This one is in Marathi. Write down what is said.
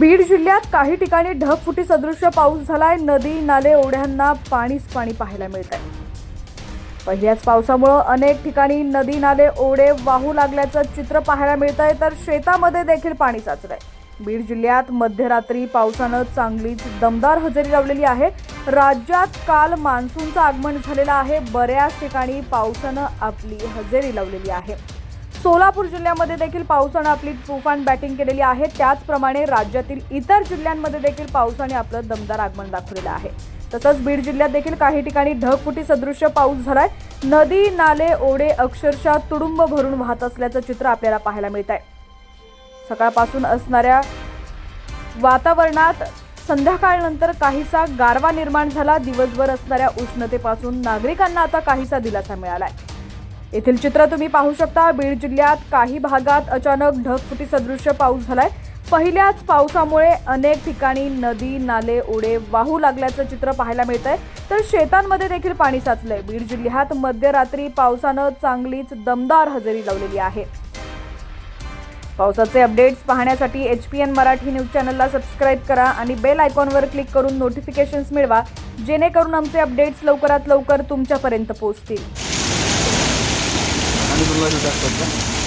बीड जिल्ह्यात काही ठिकाणी ढगफुटी सदृश्य पाऊस झालाय. नदी नाले ओढ्यांना पाणीच पाणी पाहायला मिळत आहे पहिल्याच पावसामुळं अनेक ठिकाणी नदी नाले ओढे वाहू लागल्याचं चित्र पाहायला मिळत आहे तर शेतामध्ये देखील पाणी साचलंय. बीड जिल्ह्यात मध्यरात्री पावसानं चांगलीच दमदार हजेरी लावलेली आहे. राज्यात काल मान्सूनचं आगमन झालेलं आहे. बऱ्याच ठिकाणी पावसानं आपली हजेरी लावलेली आहे. सोलापूर जिल्ह्यामध्ये देखील पावसानं आपली तुफान बॅटिंग केलेली आहे. त्याचप्रमाणे राज्यातील इतर जिल्ह्यांमध्ये देखील पावसाने आपलं दमदार आगमन दाखवलेलं आहे. तसंच बीड जिल्ह्यात देखील काही ठिकाणी ढगफुटी सदृश्य पाऊस झालाय. नदी नाले ओढे अक्षरशः तुडुंब भरून वाहत असल्याचं चित्र आपल्याला पाहायला मिळत आहे सकाळपासून असणाऱ्या वातावरणात संध्याकाळनंतर काहीसा गारवा निर्माण झाला. दिवसभर असणाऱ्या उष्णतेपासून नागरिकांना आता काहीसा दिलासा मिळाला आहे येथील चित्र तुम्ही पाहू शकता. बीड जिल्ह्यात काही भागात अचानक ढगफुटी सदृश्य पाऊस झालाय. पहिल्याच पावसामुळे अनेक ठिकाणी नदी नाले ओढे वाहू लागल्याचं चित्र पाहायला मिळत आहे तर शेतांमध्ये देखील पाणी साचलंय. बीड जिल्ह्यात मध्यरात्री पावसानं चांगलीच दमदार हजेरी लावलेली आहे. पावसाचे अपडेट्स पाहण्यासाठी H P N Marathi news चॅनलला सबस्क्राईब करा आणि बेल आयकॉनवर क्लिक करून नोटिफिकेशन्स मिळवा जेणेकरून आमचे अपडेट्स लवकरात लवकर तुमच्यापर्यंत पोहोचतील. Hamidullah Judá.